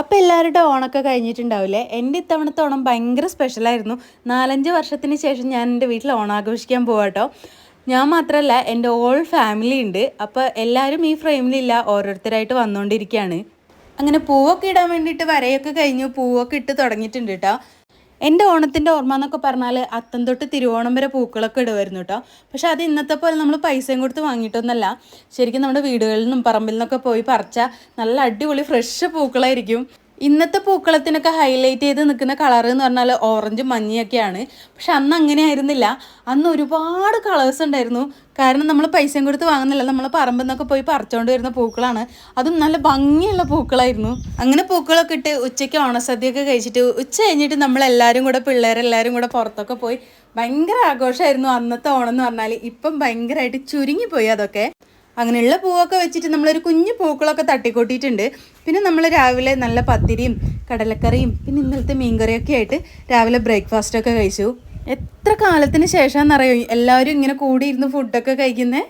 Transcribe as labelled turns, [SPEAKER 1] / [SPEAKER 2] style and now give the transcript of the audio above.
[SPEAKER 1] അപ്പോൾ എല്ലാവരുടെ ഓണമൊക്കെ കഴിഞ്ഞിട്ടുണ്ടാവില്ലേ എന്റെ ഇത്തവണത്തെ ഓണം ഭയങ്കര സ്പെഷ്യലായിരുന്നു നാലഞ്ച് വർഷത്തിന് ശേഷം ഞാൻ എന്റെ വീട്ടിൽ ഓണം ആഘോഷിക്കാൻ പോവാട്ടോ. ഞാൻ മാത്രമല്ല എന്റെ ഓൾ ഫാമിലി ഉണ്ട്. അപ്പോൾ എല്ലാവരും ഈ ഫ്രെയിമിലില്ല ഓരോരുത്തരായിട്ട് വന്നുകൊണ്ടിരിക്കുകയാണ് അങ്ങനെ പൂവൊക്കെ ഇടാൻ വേണ്ടിയിട്ട് വരയൊക്കെ കഴിഞ്ഞു. പൂവൊക്കെ ഇട്ട് തുടങ്ങിയിട്ടുണ്ട് കേട്ടോ എന്റെ ഓണത്തിന്റെ ഓർമ്മ എന്നൊക്കെ പറഞ്ഞാൽ അത്തം തൊട്ട് തിരുവോണം വരെ പൂക്കളൊക്കെ ഇടുമായിരുന്നു കേട്ടോ പക്ഷേ അത് ഇന്നത്തെ പോലെ നമ്മൾ പൈസയും കൊടുത്ത് വാങ്ങിയിട്ടൊന്നല്ല. ശരിക്കും നമ്മുടെ വീടുകളിൽ നിന്നും പറമ്പിൽ നിന്നൊക്കെ പോയി പറിച്ച നല്ല അടിപൊളി ഫ്രഷ് പൂക്കളായിരിക്കും. ഇന്നത്തെ പൂക്കളത്തിനൊക്കെ ഹൈലൈറ്റ് ചെയ്ത് നിൽക്കുന്ന കളർ എന്ന് പറഞ്ഞാൽ ഓറഞ്ച് മഞ്ഞയൊക്കെയാണ്. പക്ഷെ അന്ന് അങ്ങനെ ആയിരുന്നില്ല. അന്ന് ഒരുപാട് കളേഴ്സ് ഉണ്ടായിരുന്നു. കാരണം നമ്മൾ പൈസയും കൊടുത്ത് വാങ്ങുന്നില്ല. നമ്മൾ പറമ്പിൽ നിന്നൊക്കെ പോയി പറിച്ചുകൊണ്ട് വരുന്ന പൂക്കളാണ്. അതും നല്ല ഭംഗിയുള്ള പൂക്കളായിരുന്നു. അങ്ങനെ പൂക്കളൊക്കെ ഇട്ട് ഉച്ചയ്ക്ക് ഓണസദ്യയൊക്കെ കഴിച്ചിട്ട് ഉച്ച കഴിഞ്ഞിട്ട് നമ്മളെല്ലാവരും കൂടെ പിള്ളേരെല്ലാവരും കൂടെ പുറത്തൊക്കെ പോയി ഭയങ്കര ആഘോഷമായിരുന്നു അന്നത്തെ ഓണം എന്ന് പറഞ്ഞാൽ ഇപ്പം ഭയങ്കരമായിട്ട് ചുരുങ്ങിപ്പോയി അതൊക്കെ. അങ്ങനെയുള്ള പൂവൊക്കെ വെച്ചിട്ട് നമ്മളൊരു കുഞ്ഞു പൂക്കളൊക്കെ തട്ടിക്കൂട്ടിയിട്ടുണ്ട്. പിന്നെ നമ്മൾ രാവിലെ നല്ല പത്തിരിയും കടലക്കറിയും പിന്നെ ഇന്നലത്തെ മീൻകറിയൊക്കെ ആയിട്ട് രാവിലെ ബ്രേക്ക്ഫാസ്റ്റൊക്കെ കഴിച്ചു. എത്ര കാലത്തിന് ശേഷമാണെന്നറിയോ എല്ലാവരും ഇങ്ങനെ കൂടിയിരുന്ന് ഫുഡൊക്കെ കഴിക്കുന്നത്